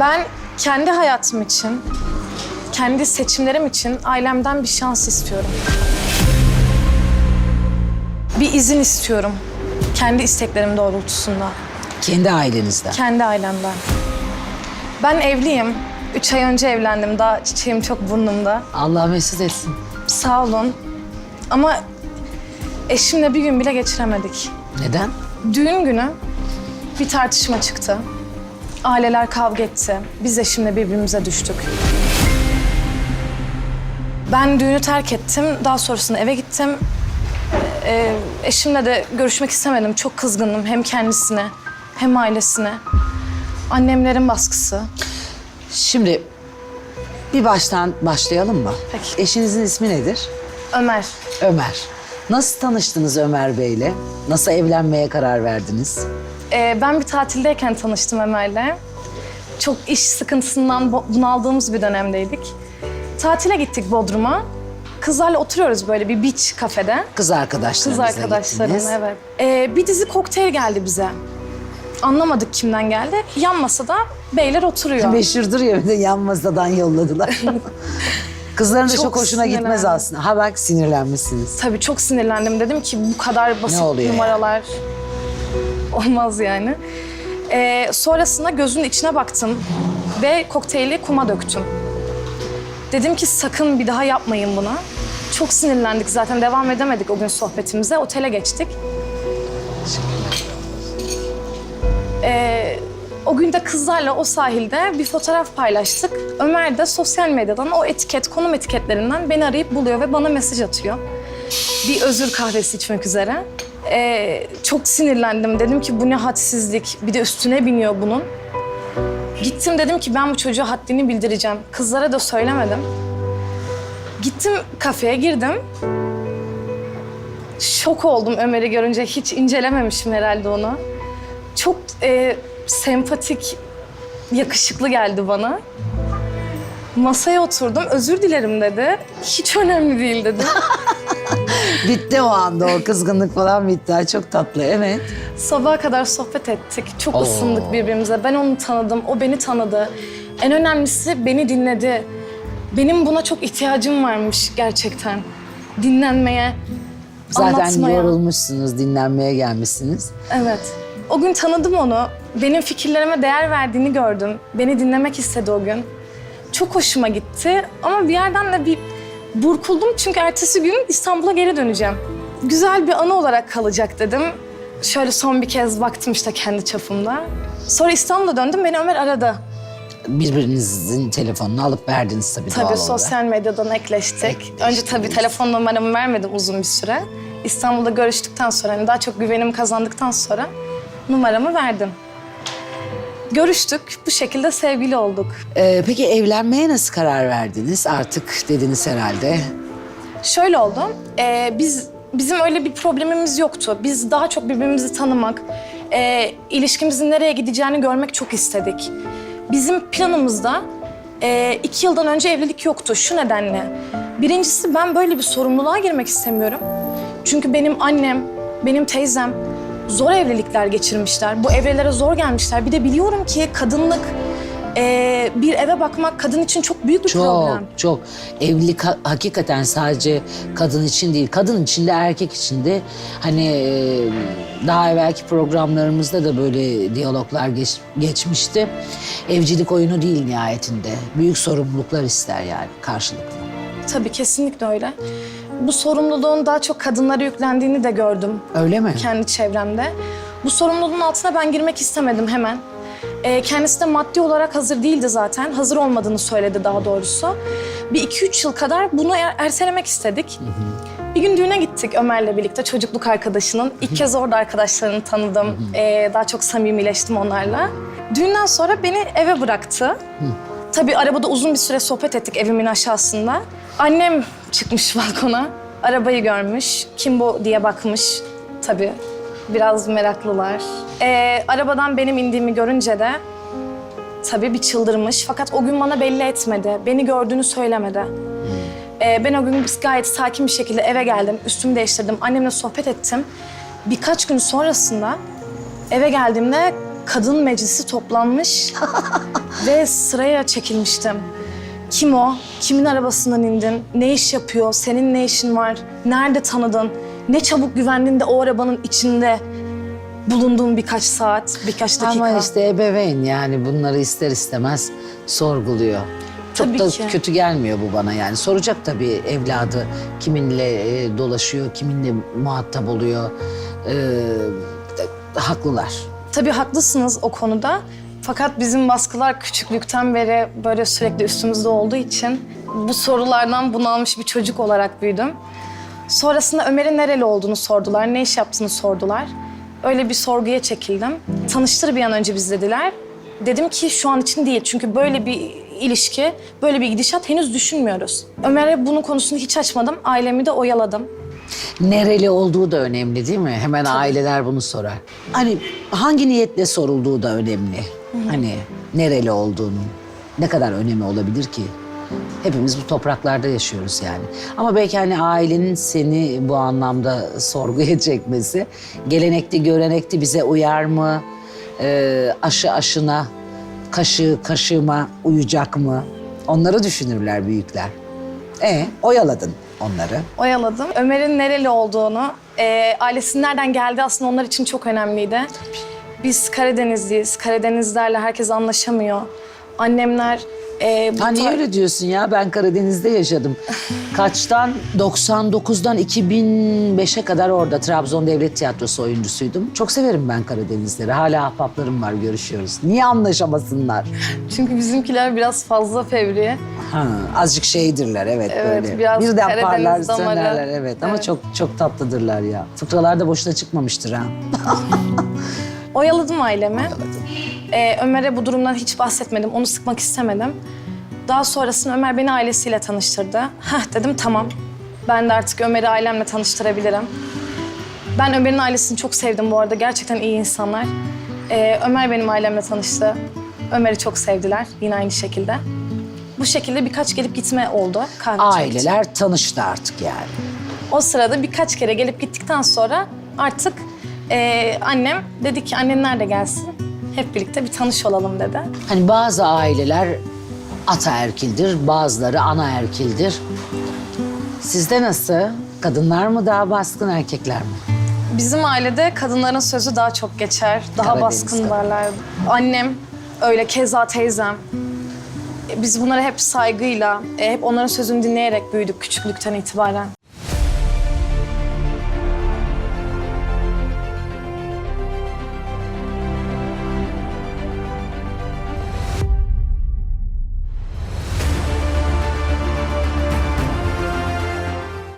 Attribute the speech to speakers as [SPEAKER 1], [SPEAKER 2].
[SPEAKER 1] Ben kendi hayatım için, kendi seçimlerim için ailemden bir şans istiyorum. Bir izin istiyorum. Kendi isteklerim doğrultusunda.
[SPEAKER 2] Kendi ailenizden.
[SPEAKER 1] Kendi ailemden. Ben evliyim. Üç ay önce evlendim. Daha çiçeğim çok burnumda.
[SPEAKER 2] Allah mesut etsin.
[SPEAKER 1] Sağ olun. Ama eşimle bir gün bile geçiremedik.
[SPEAKER 2] Neden?
[SPEAKER 1] Düğün günü bir tartışma çıktı. Aileler kavga etti. Biz eşimle birbirimize düştük. Ben düğünü terk ettim. Daha sonrasında eve gittim. Ee, eşimle de görüşmek istemedim. Çok kızgınım hem kendisine hem ailesine. Annemlerin baskısı.
[SPEAKER 2] Şimdi bir baştan başlayalım mı?
[SPEAKER 1] Peki.
[SPEAKER 2] Eşinizin ismi nedir?
[SPEAKER 1] Ömer.
[SPEAKER 2] Ömer. Nasıl tanıştınız Ömer Bey'le? Nasıl evlenmeye karar verdiniz?
[SPEAKER 1] Ee, ben bir tatildeyken tanıştım Ömer'le. Çok iş sıkıntısından bunaldığımız bir dönemdeydik. Tatile gittik Bodrum'a. Kızlarla oturuyoruz böyle bir beach kafede.
[SPEAKER 2] Kız arkadaşlarınızla
[SPEAKER 1] Kız arkadaşlarım
[SPEAKER 2] gittiniz.
[SPEAKER 1] evet. Ee, bir dizi kokteyl geldi bize. Anlamadık kimden geldi. Yan masada beyler oturuyor.
[SPEAKER 2] Meşhurdur ya bir de yan masadan yolladılar. Kızların da çok,
[SPEAKER 1] Çok
[SPEAKER 2] hoşuna gitmez
[SPEAKER 1] sinirlendim.
[SPEAKER 2] aslında. Ha bak sinirlenmişsiniz.
[SPEAKER 1] Tabii çok sinirlendim. Dedim ki bu kadar basit
[SPEAKER 2] oluyor
[SPEAKER 1] numaralar olmaz yani. Ee, sonrasında gözünün içine baktım ve kokteyli kuma döktüm. Dedim ki sakın bir daha yapmayın bunu. Çok sinirlendik zaten devam edemedik o gün sohbetimize. Otele geçtik. Ee, o gün de kızlarla o sahilde bir fotoğraf paylaştık. Ömer de sosyal medyadan o etiket, konum etiketlerinden beni arayıp buluyor ve bana mesaj atıyor. Bir özür kahvesi içmek üzere. Ee, çok sinirlendim. Dedim ki bu ne hadsizlik. Bir de üstüne biniyor bunun. Gittim dedim ki ben bu çocuğa haddini bildireceğim. Kızlara da söylemedim. Gittim kafeye girdim. Şok oldum Ömer'i görünce. Hiç incelememişim herhalde onu. Çok e, sempatik, yakışıklı geldi bana. Masaya oturdum. Özür dilerim dedi. Hiç önemli değil dedi.
[SPEAKER 2] Bitti o anda o kızgınlık falan bitti. Ay, Çok tatlı evet.
[SPEAKER 1] Sabaha kadar sohbet ettik. Çok ısındık birbirimize. Ben onu tanıdım, o beni tanıdı. En önemlisi beni dinledi. Benim buna çok ihtiyacım varmış gerçekten. Dinlenmeye,
[SPEAKER 2] Zaten
[SPEAKER 1] anlatmaya.
[SPEAKER 2] yorulmuşsunuz, dinlenmeye gelmişsiniz.
[SPEAKER 1] Evet. O gün tanıdım onu. Benim fikirlerime değer verdiğini gördüm. Beni dinlemek istedi o gün. Çok hoşuma gitti ama bir yerden de bir burkuldum çünkü ertesi gün İstanbul'a geri döneceğim. Güzel bir anı olarak kalacak dedim. Şöyle son bir kez baktım işte kendi çapımda. Sonra İstanbul'a döndüm, beni Ömer aradı.
[SPEAKER 2] Birbirinizin telefonunu alıp verdiniz tabii, doğal
[SPEAKER 1] Tabii
[SPEAKER 2] olarak.
[SPEAKER 1] sosyal medyadan ekleştik.
[SPEAKER 2] Ekleştiniz.
[SPEAKER 1] Önce tabii telefon numaramı vermedim uzun bir süre. İstanbul'da görüştükten sonra, hani daha çok güvenimi kazandıktan sonra numaramı verdim. Görüştük, bu şekilde sevgili olduk.
[SPEAKER 2] Ee, peki evlenmeye nasıl karar verdiniz? Artık dediniz herhalde.
[SPEAKER 1] Şöyle oldu, e, biz bizim öyle bir problemimiz yoktu. Biz daha çok birbirimizi tanımak, e, ilişkimizin nereye gideceğini görmek çok istedik. Bizim planımızda e, iki yıldan önce evlilik yoktu şu nedenle. Birincisi ben böyle bir sorumluluğa girmek istemiyorum. Çünkü benim annem, benim teyzem zor evlilikler geçirmişler. Bu evrelere zor gelmişler. Bir de biliyorum ki kadınlık, e, bir eve bakmak kadın için çok büyük bir
[SPEAKER 2] Çok
[SPEAKER 1] problem.
[SPEAKER 2] çok. Evlilik ha- hakikaten sadece kadın için değil. Kadın için de erkek için de hani e, daha evvelki programlarımızda da böyle diyaloglar geç- geçmişti. Evcilik oyunu değil nihayetinde. Büyük sorumluluklar ister yani karşılıklı.
[SPEAKER 1] Tabii kesinlikle öyle. Bu sorumluluğun daha çok kadınlara yüklendiğini de gördüm
[SPEAKER 2] Öyle mi?
[SPEAKER 1] kendi çevremde. Bu sorumluluğun altına ben girmek istemedim hemen. Ee, kendisi de maddi olarak hazır değildi zaten. Hazır olmadığını söyledi daha doğrusu. Bir iki üç yıl kadar bunu er- ertelemek istedik. Bir gün düğüne gittik Ömer'le birlikte çocukluk arkadaşının. İlk kez orada arkadaşlarını tanıdım. Ee, daha çok samimileştim onlarla. Düğünden sonra beni eve bıraktı. Tabii arabada uzun bir süre sohbet ettik evimin aşağısında. Annem çıkmış balkona. Arabayı görmüş. Kim bu diye bakmış. Tabii biraz meraklılar. Ee, arabadan benim indiğimi görünce de tabii bir çıldırmış. Fakat o gün bana belli etmedi. Beni gördüğünü söylemedi. Ee, ben o gün gayet sakin bir şekilde eve geldim. Üstümü değiştirdim. Annemle sohbet ettim. Birkaç gün sonrasında eve geldiğimde kadın meclisi toplanmış. Ve sıraya çekilmiştim. Kim o? Kimin arabasından indin? Ne iş yapıyor? Senin ne işin var? Nerede tanıdın? Ne çabuk güvendin de o arabanın içinde bulunduğun birkaç saat, birkaç dakika.
[SPEAKER 2] Ama işte ebeveyn yani bunları ister istemez sorguluyor. Çok
[SPEAKER 1] Tabii
[SPEAKER 2] da
[SPEAKER 1] ki.
[SPEAKER 2] kötü gelmiyor bu bana yani. Soracak tabii evladı kiminle e, dolaşıyor, kiminle muhatap oluyor. De- haklılar.
[SPEAKER 1] Tabii haklısınız o konuda. Fakat bizim baskılar küçüklükten beri böyle sürekli üstümüzde olduğu için bu sorulardan bunalmış bir çocuk olarak büyüdüm. Sonrasında Ömer'in nereli olduğunu sordular, ne iş yaptığını sordular. Öyle bir sorguya çekildim. Tanıştır bir an önce biz dediler. Dedim ki şu an için değil çünkü böyle bir ilişki, böyle bir gidişat henüz düşünmüyoruz. Ömer'e bunun konusunu hiç açmadım, ailemi de oyaladım.
[SPEAKER 2] Nereli olduğu da önemli değil mi? Hemen aileler bunu sorar. Hani hangi niyetle sorulduğu da önemli. Hani nereli olduğunun ne kadar önemi olabilir ki? Hepimiz bu topraklarda yaşıyoruz yani. Ama belki hani ailenin seni bu anlamda sorguya çekmesi, gelenekli görenekli bize uyar mı? Ee, aşı aşına, kaşı kaşığıma uyacak mı? Onları düşünürler büyükler. E oyaladın onları.
[SPEAKER 1] Oyaladım. Ömer'in nereli olduğunu, e, ailesinin nereden geldiği aslında onlar için çok önemliydi. Biz Karadenizliyiz. Karadenizlerle herkes anlaşamıyor. Annemler e, bu
[SPEAKER 2] Ha niye öyle diyorsun ya? Ben Karadeniz'de yaşadım. Kaçtan? 99'dan 2005'e kadar orada Trabzon Devlet Tiyatrosu oyuncusuydum. Çok severim ben Karadenizleri. Hala ahbaplarım var, görüşüyoruz. Niye anlaşamasınlar?
[SPEAKER 1] Çünkü bizimkiler biraz fazla fevri.
[SPEAKER 2] Ha, azıcık şeydirler evet,
[SPEAKER 1] Evet,
[SPEAKER 2] böyle.
[SPEAKER 1] biraz
[SPEAKER 2] Birden
[SPEAKER 1] Karadeniz
[SPEAKER 2] parlar
[SPEAKER 1] damarı.
[SPEAKER 2] sönerler evet. Ama
[SPEAKER 1] Evet.
[SPEAKER 2] çok çok tatlıdırlar ya. Fıkralar da boşuna çıkmamıştır ha.
[SPEAKER 1] Oyaladım ailemi. E, Ömer'e bu durumdan hiç bahsetmedim. Onu sıkmak istemedim. Daha sonrasında Ömer beni ailesiyle tanıştırdı. Heh dedim tamam. Ben de artık Ömer'i ailemle tanıştırabilirim. Ben Ömer'in ailesini çok sevdim bu arada. Gerçekten iyi insanlar. Ee, Ömer benim ailemle tanıştı. Ömer'i çok sevdiler yine aynı şekilde. Bu şekilde birkaç gelip gitme oldu kahve içmek için.
[SPEAKER 2] Aileler tanıştı artık yani.
[SPEAKER 1] O sırada birkaç kere gelip gittikten sonra artık e, annem dedi ki annenler de gelsin. Hep birlikte bir tanış olalım dedi.
[SPEAKER 2] Hani bazı aileler ataerkildir, bazıları anaerkildir. Sizde nasıl? Kadınlar mı daha baskın, erkekler mi?
[SPEAKER 1] Bizim ailede kadınların sözü daha çok geçer. Daha
[SPEAKER 2] Karadeniz
[SPEAKER 1] baskın
[SPEAKER 2] kadın.
[SPEAKER 1] varlar. Annem öyle keza teyzem. Biz bunları hep saygıyla, e, hep onların sözünü dinleyerek büyüdük küçüklükten itibaren.